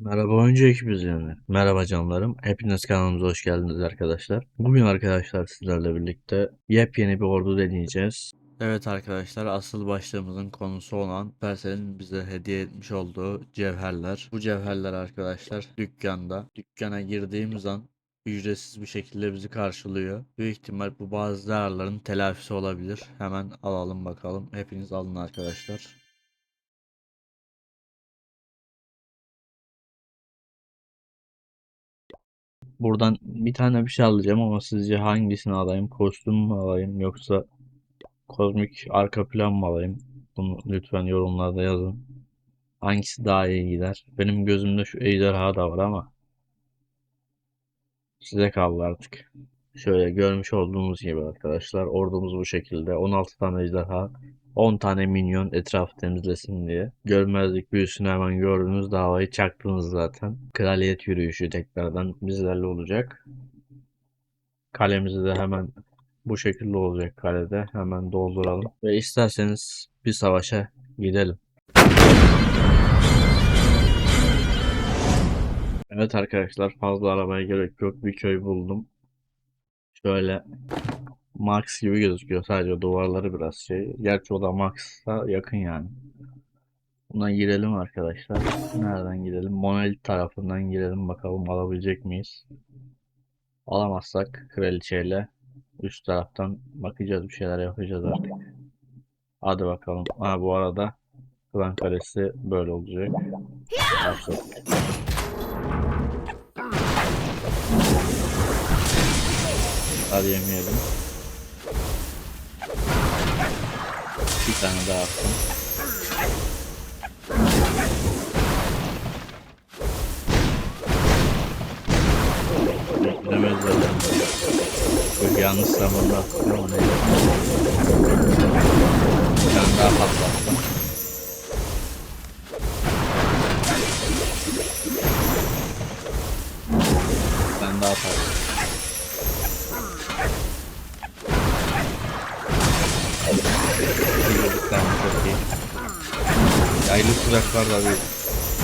Merhaba oyuncu izleyenler. Merhaba canlarım. Hepiniz kanalımıza hoş geldiniz arkadaşlar. Bugün arkadaşlar sizlerle birlikte yepyeni bir ordu deneyeceğiz. Evet arkadaşlar asıl başlığımızın konusu olan Supercell'in bize hediye etmiş olduğu cevherler. Bu cevherler arkadaşlar dükkanda. Dükkana girdiğimiz an ücretsiz bir şekilde bizi karşılıyor. Büyük ihtimal bu bazı zararların telafisi olabilir. Hemen alalım bakalım. Hepiniz alın arkadaşlar. Buradan bir tane bir şey alacağım ama sizce hangisini alayım? Kostüm mü alayım yoksa kozmik arka plan mı alayım? Bunu lütfen yorumlarda yazın. Hangisi daha iyi gider? Benim gözümde şu ejderha da var ama size kaldı artık. Şöyle görmüş olduğunuz gibi arkadaşlar ordumuz bu şekilde. 16 tane ejderha, 10 tane minyon etrafı temizlesin diye. Görmezlik büyüsünü hemen gördünüz davayı çaktınız zaten. Kraliyet yürüyüşü tekrardan bizlerle olacak. Kalemizi de hemen bu şekilde olacak kalede. Hemen dolduralım. Ve isterseniz bir savaşa gidelim. Evet arkadaşlar fazla aramaya gerek yok. Bir köy buldum. Şöyle Max gibi gözüküyor. Sadece duvarları biraz şey. Gerçi o da Max'a yakın yani. Buna girelim arkadaşlar. Nereden girelim? Monolith tarafından girelim. Bakalım alabilecek miyiz? Alamazsak kraliçeyle üst taraftan bakacağız. Bir şeyler yapacağız artık. Hadi bakalım. Ha bu arada Klan Kalesi böyle olacak. Başladık. Hadi yemeyelim. Bir tane daha attım. Beklemez zaten. Çok yanlış zamanda attım ama. Bir tane daha patlattım. Yaylı tuzaklar da bir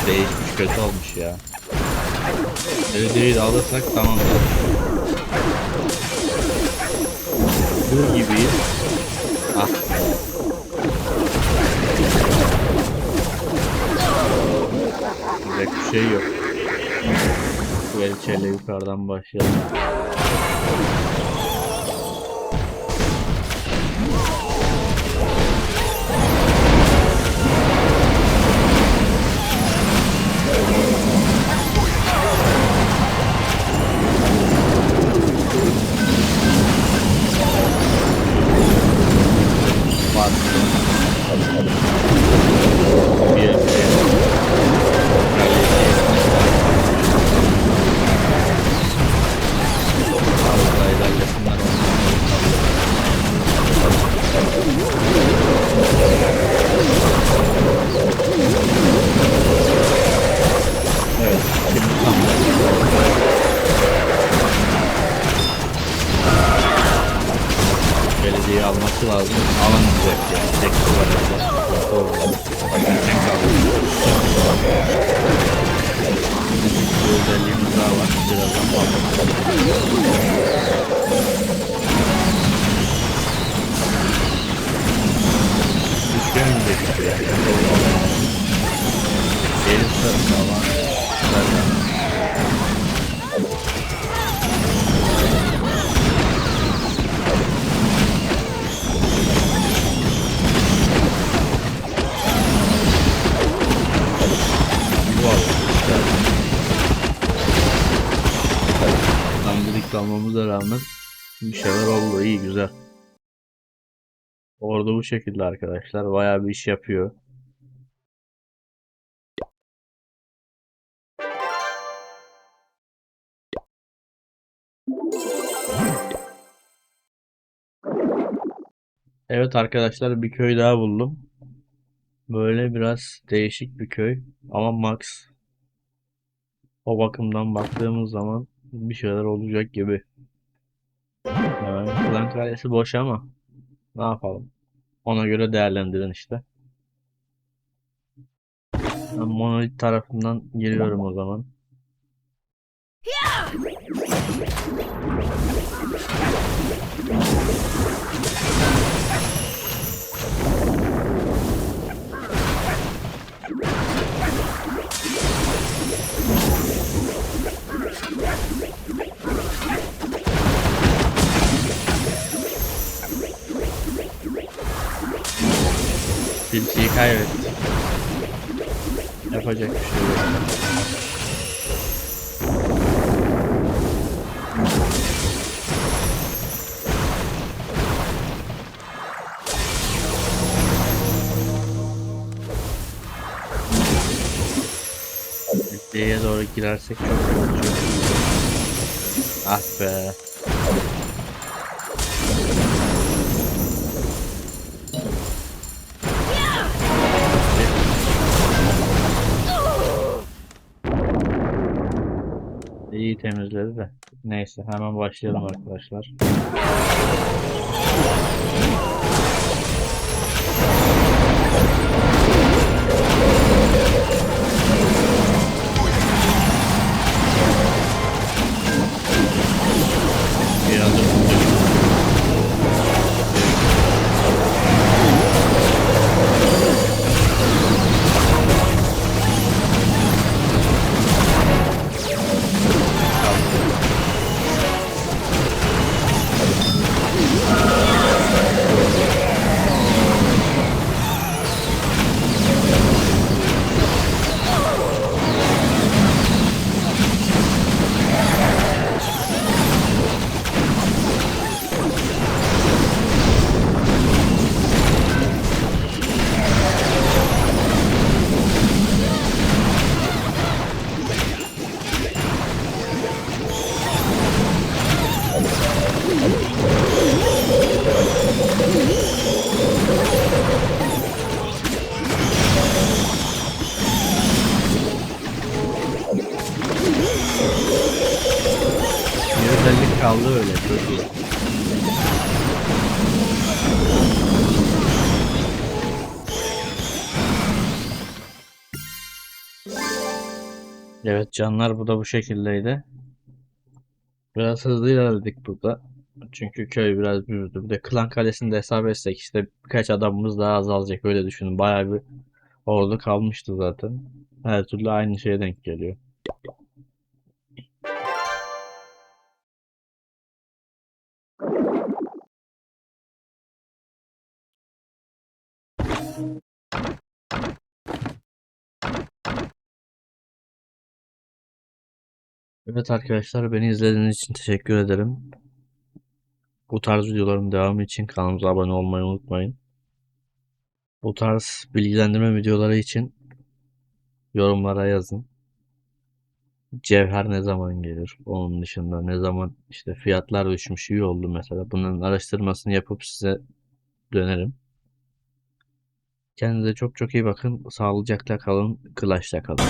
değişmiş kötü olmuş ya. Öyle değil alırsak tamam da. Dur gibiyiz. Ah. Yapacak bir şey yok. Kraliçeyle yukarıdan başlayalım. Alması lazım. Alamayacak yani. Tek kullanacak. Bir özelliğimiz daha var. Birazdan patlatacağız. Üçgen inecek ya. Gelirse bir şeyler oldu. iyi güzel. Orada bu şekilde arkadaşlar. Bayağı bir iş yapıyor. Evet arkadaşlar bir köy daha buldum. Böyle biraz değişik bir köy ama Max o bakımdan baktığımız zaman bir şeyler olacak gibi. Klan Kalesi boş ama ne yapalım? Ona göre değerlendirin işte. Ben Monolith tarafından giriyorum o zaman. Tilkiyi kaybettik. Yapacak bir şey yok. D'ye doğru girersek çok olacak. Ah be. İyi temizledi de. Neyse hemen başlayalım arkadaşlar. Evet canlar bu da bu şekildeydi. Biraz hızlı ilerledik burada. Çünkü köy biraz büyüdü. Bir de Klan Kalesi'nde hesap etsek işte birkaç adamımız daha azalacak öyle düşünün. Bayağı bir ordu kalmıştı zaten. Her türlü aynı şeye denk geliyor. Evet arkadaşlar beni izlediğiniz için teşekkür ederim. Bu tarz videoların devamı için kanalımıza abone olmayı unutmayın. Bu tarz bilgilendirme videoları için yorumlara yazın. Cevher ne zaman gelir? Onun dışında ne zaman işte fiyatlar düşmüş iyi oldu mesela. Bunun araştırmasını yapıp size dönerim. Kendinize çok çok iyi bakın. Sağlıcakla kalın. Clash'ta kalın.